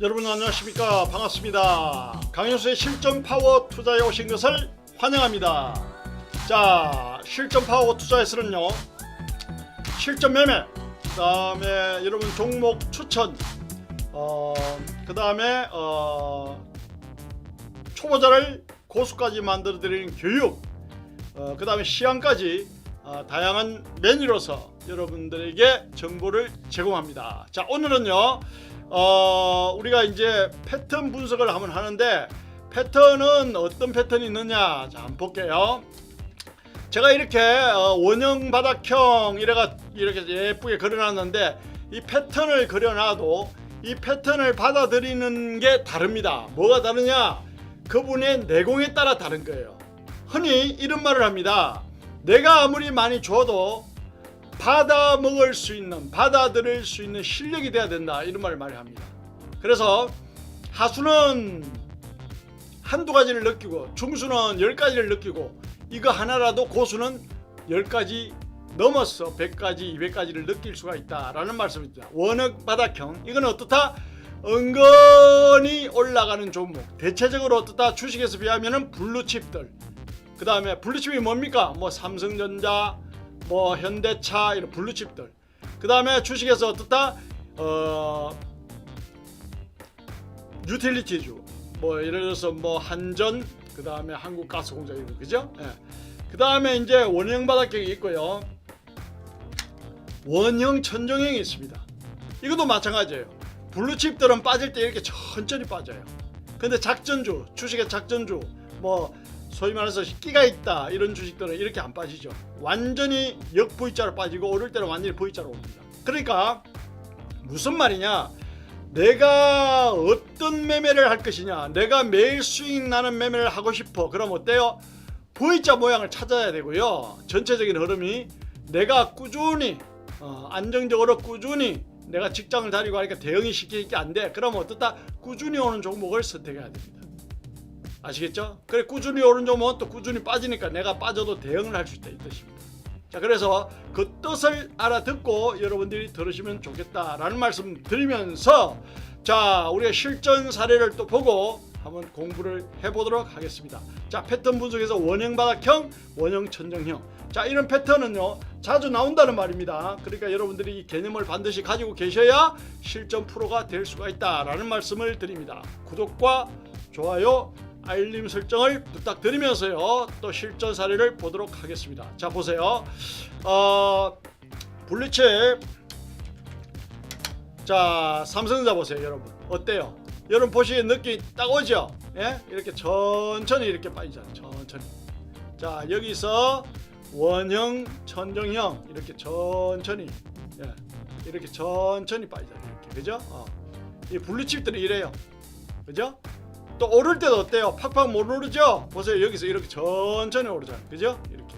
여러분 안녕하십니까? 반갑습니다. 강현수의 실전 파워 투자에 오신 것을 환영합니다. 자 실전 파워 투자에서는요 실전 매매 그 다음에 여러분 종목 추천 어 그 다음에 어 초보자를 고수까지 만들어 드리는 교육 어, 그 다음에 시황까지 어, 다양한 메뉴로서 여러분들에게 정보를 제공합니다. 자 오늘은요 어, 우리가 이제 패턴 분석을 한번 하는데 패턴은 어떤 패턴이 있느냐? 자 한번 볼게요. 제가 이렇게 어, 원형 바닥형 이래가 이렇게 예쁘게 그려놨는데 이 패턴을 그려놔도 이 패턴을 받아들이는 게 다릅니다. 뭐가 다르냐? 그분의 내공에 따라 다른 거예요. 흔히 이런 말을 합니다. 내가 아무리 많이 줘도 받아 먹을 수 있는 받아들일 수 있는 실력이 돼야 된다 이런 말을 많이 합니다. 그래서 하수는 한두 가지를 느끼고 중수는 열 가지를 느끼고 이거 하나라도 고수는 열 가지 넘어서 100가지, 200가지를 느낄 수가 있다라는 말씀입니다. 원형 바닥형 이건 어떻다? 은근히 올라가는 종목. 대체적으로 어떻다? 주식에서 비하면은 블루칩들. 그 다음에 블루칩이 뭡니까? 뭐 삼성전자, 뭐 현대차 이런 블루칩들. 그 다음에 주식에서 어떻다? 어 유틸리티주. 뭐 예를 들어서 뭐 한전, 그 다음에 한국가스공장 이런 거 그죠? 예. 그 다음에 이제 원형 바닥격이 있고요. 원형 천정형이 있습니다. 이것도 마찬가지예요. 블루칩들은 빠질 때 이렇게 천천히 빠져요. 근데 작전주, 주식의 작전주, 뭐 소위 말해서 끼가 있다 이런 주식들은 이렇게 안 빠지죠. 완전히 역 V자로 빠지고 오를 때는 완전히 V자로 옵니다. 그러니까 무슨 말이냐? 내가 어떤 매매를 할 것이냐? 내가 매일 수익 나는 매매를 하고 싶어. 그럼 어때요? V자 모양을 찾아야 되고요. 전체적인 흐름이 내가 꾸준히 어, 안정적으로 꾸준히 내가 직장을 다니고 하니까 대응이 쉽게 있게 안 돼. 그럼 어떻다? 꾸준히 오는 종목을 선택해야 됩니다. 아시겠죠? 그래 꾸준히 오른 종목은 또 꾸준히 빠지니까 내가 빠져도 대응을 할 수 있다 이 뜻입니다. 자 그래서 그 뜻을 알아듣고 여러분들이 들으시면 좋겠다라는 말씀 드리면서 자 우리가 실전 사례를 또 보고 한번 공부를 해보도록 하겠습니다. 자 패턴 분석에서 원형 바닥형, 원형 천정형. 자 이런 패턴은요 자주 나온다는 말입니다. 그러니까 여러분들이 이 개념을 반드시 가지고 계셔야 실전 프로가 될 수가 있다라는 말씀을 드립니다. 구독과 좋아요 알림 설정을 부탁드리면서요. 또 실전 사례를 보도록 하겠습니다. 자 보세요. 어 블리칩 자 삼성전자 보세요 여러분. 어때요? 여러분 보시기에 느낌이 딱 오죠? 예? 이렇게 천천히 이렇게 빠지잖아요 천천히. 자 여기서 원형 천정형 이렇게 천천히. 예. 이렇게 천천히 빠지잖아요 이렇게. 그죠? 어. 이 블루칩들이 이래요. 그죠 또 오를 때도 어때요? 팍팍 못 오르죠? 보세요. 여기서 이렇게 천천히 오르잖아요. 그죠? 이렇게.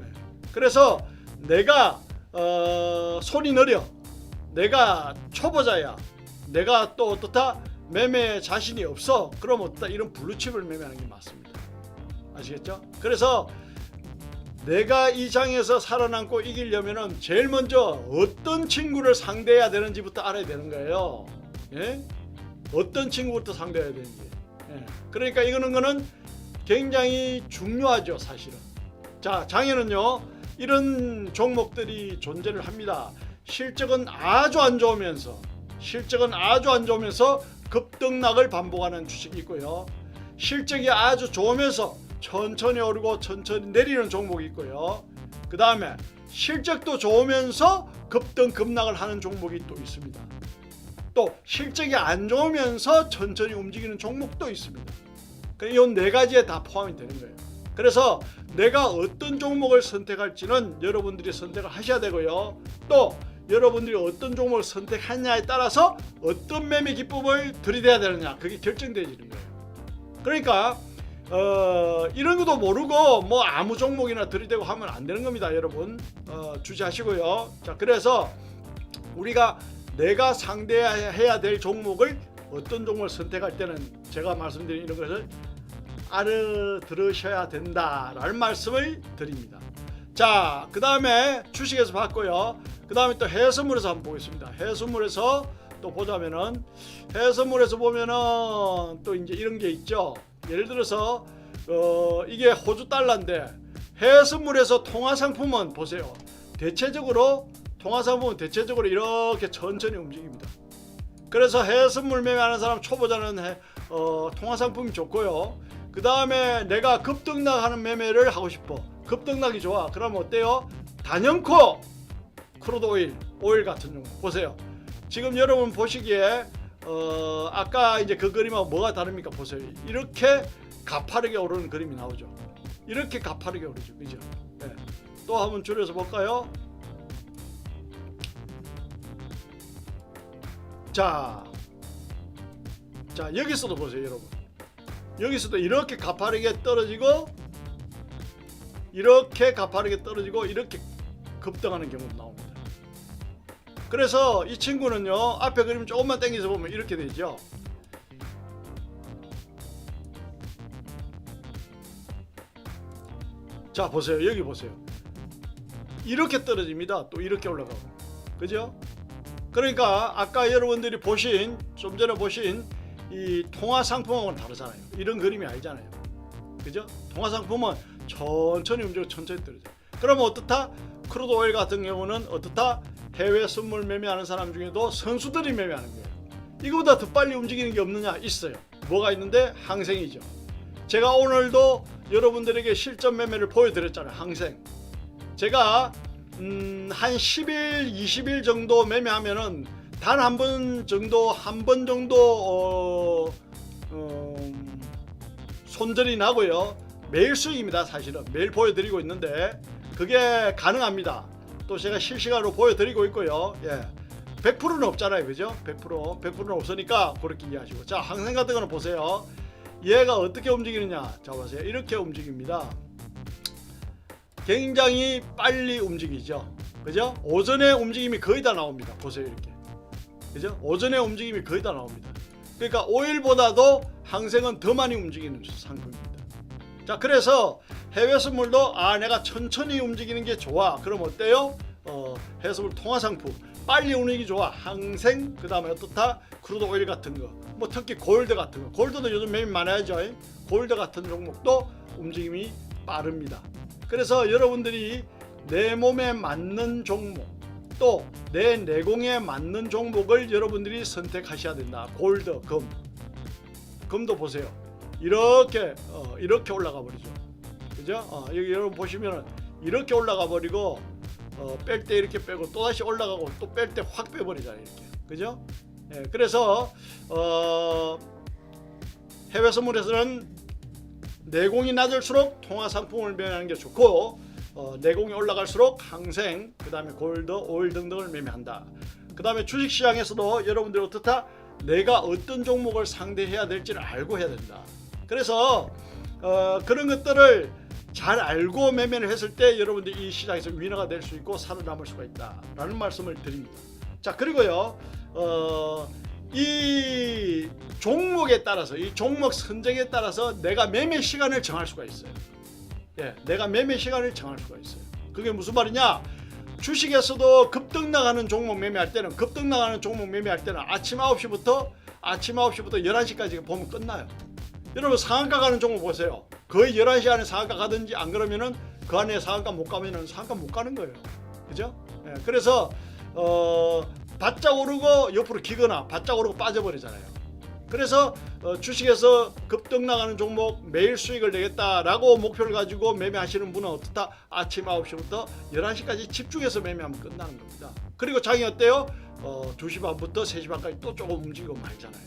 네. 그래서 내가 어, 손이 느려. 내가 초보자야. 내가 또 어떻다? 매매 자신이 없어. 그럼 어떻다? 이런 블루칩을 매매하는 게 맞습니다. 아시겠죠? 그래서 내가 이 장에서 살아남고 이기려면은 제일 먼저 어떤 친구를 상대해야 되는지부터 알아야 되는 거예요. 예? 어떤 친구부터 상대해야 되는지. 예. 그러니까 이거는 거는 굉장히 중요하죠, 사실은. 자, 장에는요, 이런 종목들이 존재를 합니다. 실적은 아주 안 좋으면서, 실적은 아주 안 좋으면서 급등락을 반복하는 주식이 있고요. 실적이 아주 좋으면서 천천히 오르고 천천히 내리는 종목이 있고요. 그 다음에 실적도 좋으면서 급등 급락을 하는 종목이 또 있습니다. 또 실적이 안 좋으면서 천천히 움직이는 종목도 있습니다. 이네 가지에 다 포함이 되는 거예요. 그래서 내가 어떤 종목을 선택할지는 여러분들이 선택을 하셔야 되고요. 또 여러분들이 어떤 종목을 선택하냐에 따라서 어떤 매매 기법을 들이대야 되느냐 그게 결정되지는 거예요. 그러니까 어, 이런 것도 모르고 뭐 아무 종목이나 들이대고 하면 안 되는 겁니다, 여러분. 어, 주시하시고요. 자, 그래서 우리가 내가 상대해야 될 종목을 어떤 종목을 선택할 때는 제가 말씀드린 이런 것을 알아들으셔야 된다라는 말씀을 드립니다. 자, 그 다음에 주식에서 봤고요. 그 다음에 또 해수물에서 한번 보겠습니다. 해수물에서 또 보자면은 해산물에서 보면은 또 이제 이런 게 있죠. 예를 들어서 어 이게 호주 달러인데 해산물에서 통화 상품은 보세요. 대체적으로 통화 상품은 대체적으로 이렇게 천천히 움직입니다. 그래서 해산물 매매하는 사람 초보자는 해, 어, 통화 상품이 좋고요. 그 다음에 내가 급등락하는 매매를 하고 싶어. 급등락이 좋아. 그러면 어때요? 단연코 크루드 오일, 오일 같은 종목 보세요. 지금 여러분 보시기에 어, 아까 이제 그 그림하고 뭐가 다릅니까? 보세요. 이렇게 가파르게 오르는 그림이 나오죠. 이렇게 가파르게 오르죠. 그죠? 네. 또 한번 줄여서 볼까요? 자, 자 여기서도 보세요, 여러분. 여기서도 이렇게 가파르게 떨어지고 이렇게 가파르게 떨어지고 이렇게 급등하는 경우도 나옵니다. 그래서 이 친구는요 앞에 그림 조금만 당겨서 보면 이렇게 되죠. 자 보세요 여기 보세요 이렇게 떨어집니다 또 이렇게 올라가고 그죠 그러니까 아까 여러분들이 보신 좀 전에 보신 이 통화 상품하고는 다르잖아요. 이런 그림이 아니잖아요. 그죠? 통화 상품은 천천히 움직이고 천천히 떨어져. 그러면 어떻다? 크루드 오일 같은 경우는 어떻다? 해외 선물 매매하는 사람 중에도 선수들이 매매하는 거예요. 이거보다 더 빨리 움직이는 게 없느냐? 있어요. 뭐가 있는데? 항생이죠. 제가 오늘도 여러분들에게 실전 매매를 보여드렸잖아요. 항생. 제가 음, 한 10일, 20일 정도 매매하면은 단 한 번 정도, 한 번 정도 어, 어, 손절이 나고요. 매일 수익입니다. 사실은 매일 보여드리고 있는데 그게 가능합니다. 또 제가 실시간으로 보여드리고 있고요. 예. 100%는 없잖아요. 그죠? 100%. 100%는 없으니까 그렇게 이해하시고. 자, 항생 같은 거는 보세요. 얘가 어떻게 움직이느냐 자 보세요 이렇게 움직입니다 굉장히 빨리 움직이죠. 그죠? 오전에 움직임이 거의 다 나옵니다. 보세요 이렇게. 그죠? 오전에 움직임이 거의 다 나옵니다. 그러니까 오일보다도 항생은 더 많이 움직이는 상품입니다. 자 그래서 해외 선물도 아 내가 천천히 움직이는 게 좋아. 그럼 어때요? 어, 해수물 통화 상품. 빨리 움직이기 좋아. 항생 그 다음에 어떻다? 크루드 오일 같은 거 뭐 특히 골드 같은 거. 골드도 요즘 매일 많아야죠. 골드 같은 종목도 움직임이 빠릅니다. 그래서 여러분들이 내 몸에 맞는 종목 또 내 내공에 맞는 종목을 여러분들이 선택하셔야 된다. 골드 금. 금도 보세요. 이렇게 어, 이렇게 올라가 버리죠. 그죠? 어, 여기 여러분 보시면은 이렇게 올라가 버리고 어, 뺄 때 이렇게 빼고 또 다시 올라가고 또 뺄 때 확 빼버리잖아요 이렇게. 그죠? 예, 그래서 어, 해외 선물에서는 내공이 낮을수록 통화 상품을 매매하는 게 좋고 어, 내공이 올라갈수록 항생 그 다음에 골드 오일 등등을 매매한다. 그 다음에 주식시장에서도 여러분들이 어떻다? 내가 어떤 종목을 상대해야 될지를 알고 해야 된다. 그래서 어, 그런 것들을 잘 알고 매매를 했을 때 여러분들이 이 시장에서 위너가 될 수 있고 살아남을 수가 있다라는 말씀을 드립니다. 자 그리고요 어, 이 종목에 따라서 이 종목 선정에 따라서 내가 매매 시간을 정할 수가 있어요. 예, 내가 매매 시간을 정할 수가 있어요. 그게 무슨 말이냐? 주식에서도 급등 나가는 종목 매매할 때는 급등 나가는 종목 매매할 때는 아침 9시부터 아침 9시부터 11시까지 보면 끝나요. 여러분 상한가 가는 종목 보세요. 거의 11시 안에 상한가 가든지 안 그러면은 그 안에 상한가 못 가면은 상한가 못 가는 거예요. 그죠? 예, 그래서 어 바짝 오르고 옆으로 기거나 바짝 오르고 빠져버리잖아요. 그래서 어, 주식에서 급등 나가는 종목 매일 수익을 내겠다라고 목표를 가지고 매매하시는 분은 어떻다? 아침 9시부터 11시까지 집중해서 매매하면 끝나는 겁니다. 그리고 장이 어때요? 어, 2시 반부터 3시 반까지 또 조금 움직이고 말잖아요.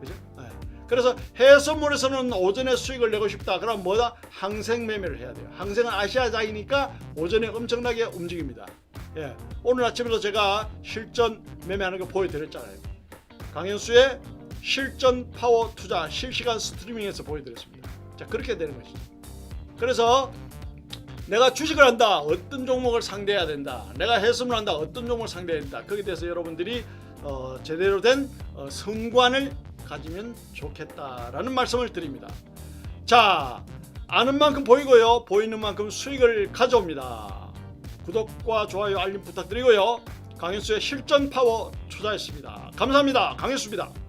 그죠? 예. 그래서 해선물에서는 오전에 수익을 내고 싶다. 그럼 뭐다? 항생 매매를 해야 돼요. 항생은 아시아장이니까 오전에 엄청나게 움직입니다. 예. 오늘 아침에도 제가 실전 매매하는 거 보여드렸잖아요. 강현수의 실전 파워 투자 실시간 스트리밍에서 보여드렸습니다. 자 그렇게 되는 것이죠. 그래서 내가 주식을 한다. 어떤 종목을 상대해야 된다. 내가 해수를 한다. 어떤 종목을 상대해야 된다. 거기에 대해서 여러분들이 어, 제대로 된 어, 성관을 가지면 좋겠다라는 말씀을 드립니다. 자, 아는 만큼 보이고요. 보이는 만큼 수익을 가져옵니다. 구독과 좋아요, 알림 부탁드리고요. 강현수의 실전 파워 투자했습니다. 감사합니다. 강현수입니다.